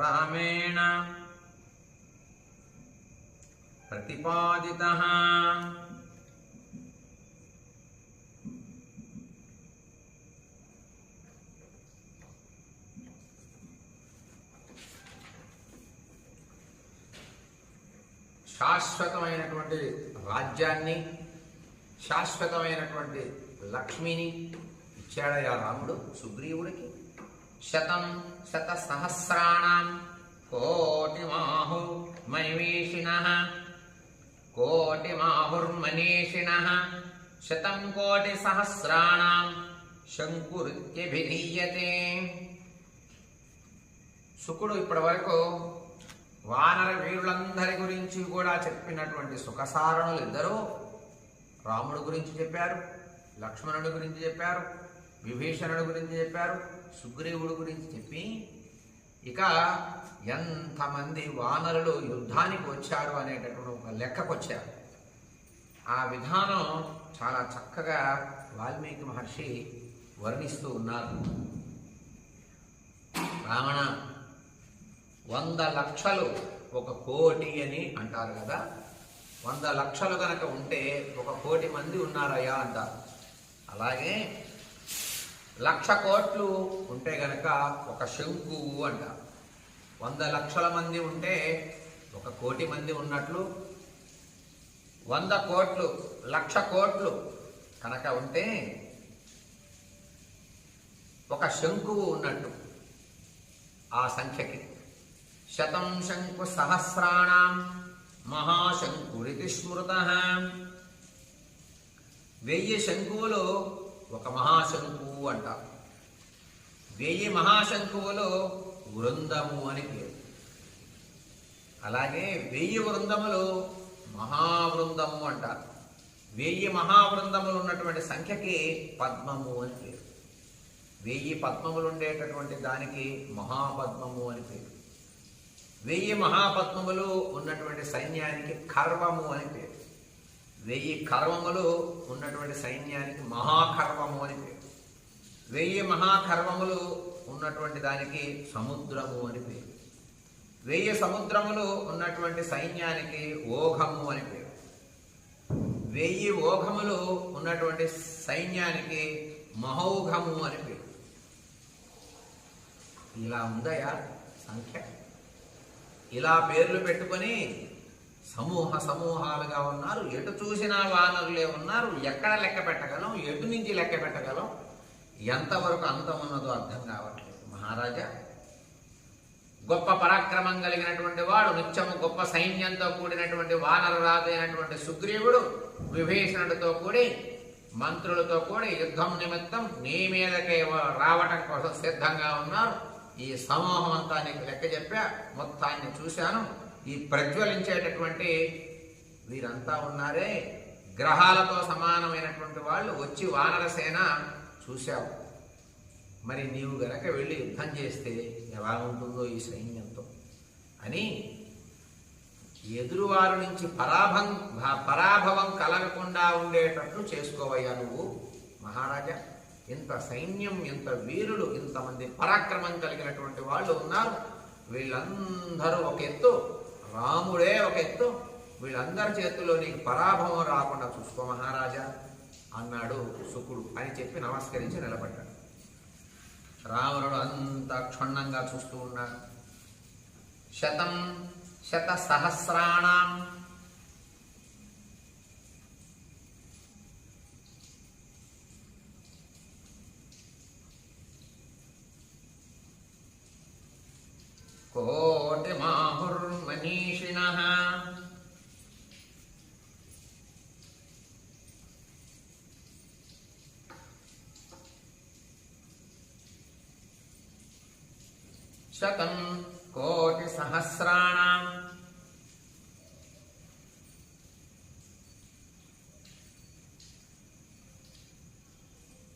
రామేణ ప్రతిపాదిత శాశ్వతమైనటువంటి రాజ్యాన్ని శాశ్వతమైనటువంటి లక్ష్మిని ఇచ్చాడయా రాముడు సుగ్రీవుడికి. శతం శత సహస్రాణం కోటి మాహు మైవేషిణ కోటి మాహుర్మనీషిణ శతం కోటి సహస్రాణం శంకురిత్యభిధీయతే శుకుడు ఇప్పటి వరకు వానర వీరులందరి గురించి కూడా చెప్పినటువంటి సుఖసారణులు ఇద్దరు రాముడు గురించి చెప్పారు లక్ష్మణుడి గురించి చెప్పారు విభీషణుడు గురించి చెప్పారు సుగ్రీవుడు గురించి చెప్పి ఇక ఎంతమంది వానరులు యుద్ధానికి వచ్చారు అనేటటువంటి ఒక లెక్కకొచ్చారు ఆ విధానం చాలా చక్కగా వాల్మీకి మహర్షి వర్ణిస్తూ ఉన్నారు. రావణ వంద లక్షలు ఒక కోటి అని అంటారు కదా వంద లక్షలు కనుక ఉంటే ఒక కోటి మంది ఉన్నారయ్యా అంటారు. అలాగే లక్ష కోట్లు ఉంటే గనక ఒక శంకు అంటారు వంద లక్షల మంది ఉంటే ఒక కోటి మంది ఉన్నట్లు వంద కోట్లు లక్ష కోట్లు కనుక ఉంటే ఒక శంకువు ఉన్నట్టు ఆ సంఖ్యకి. శతం శంకు సహస్రాణం మహాశంకురితి స్మృత. వెయ్యి శంకువులు ఒక మహాశంకువు అంటారు. వెయ్యి మహాశంకువులు వృందము అని పేరు. అలాగే వెయ్యి వృందములు మహావృందము అంటారు. వెయ్యి మహావృందములు ఉన్నటువంటి సంఖ్యకి పద్మము అని పేరు. వెయ్యి పద్మములు ఉండేటటువంటి దానికి మహాపద్మము అని పేరు. వెయ్యి మహాపద్మములు ఉన్నటువంటి సైన్యానికి కర్మము అని పేరు. వెయ్యి కర్వములు ఉన్నటువంటి సైన్యానికి మహాకర్వము అని పేరు. వెయ్యి మహాకర్వములు ఉన్నటువంటి దానికి సముద్రము అని పేరు. వెయ్యి సముద్రములు ఉన్నటువంటి సైన్యానికి ఓఘము అని పేరు. వెయ్యి ఓఘములు ఉన్నటువంటి సైన్యానికి మహౌఘము అని పేరు. ఇలా ఉందయా సంఖ్య? ఇలా పేర్లు పెట్టుకొని సమూహ సమూహాలుగా ఉన్నారు. ఎటు చూసినా వానరులే ఉన్నారు. ఎక్కడ లెక్క పెట్టగలం? ఎటు నుంచి లెక్క పెట్టగలం? ఎంతవరకు అంతం ఉన్నదో అర్థం కావట్లేదు. మహారాజా గొప్ప పరాక్రమం కలిగినటువంటి వాడు నిత్యము గొప్ప సైన్యంతో కూడినటువంటి వానర రాజు అయినటువంటి సుగ్రీవుడు విభీషణుడితో కూడి మంత్రులతో కూడి యుద్ధం నిమిత్తం నీ మీదకే రావటం కోసం సిద్ధంగా ఉన్నారు. ఈ సమూహం అంతా నీకు లెక్క చెప్పా. మొత్తాన్ని చూశాను. ఈ ప్రజ్వలించేటటువంటి వీరంతా ఉన్నారే. గ్రహాలతో సమానమైనటువంటి వాళ్ళు వచ్చి వానరసేన చూశావు. మరి నీవు గనక వెళ్ళి యుద్ధం చేస్తే ఎలా ఉంటుందో ఈ సైన్యంతో? అని ఎదురువారు నుంచి పరాభం పరాభవం కలగకుండా ఉండేటట్లు చేసుకోవయ్యా నువ్వు మహారాజా. ఇంత సైన్యం ఇంత వీరులు ఇంతమంది పరాక్రమం కలిగినటువంటి వాళ్ళు ఉన్నారు. వీళ్ళందరూ ఒక ఎత్తు రాముడే ఒక ఎత్తు. వీళ్ళందరి చేతుల్లో నీకు పరాభవం రాకుండా చూసుకో మహారాజా అన్నాడు శుకుడు. అని చెప్పి నమస్కరించి నిలబడ్డాడు. రావణుడు అంత క్షుణ్ణంగా చూస్తూ ఉన్నాడు. శతం శత సహస్రాణం. కో మాహుర్మనీషిణ శతం కోటి సహస్రాణం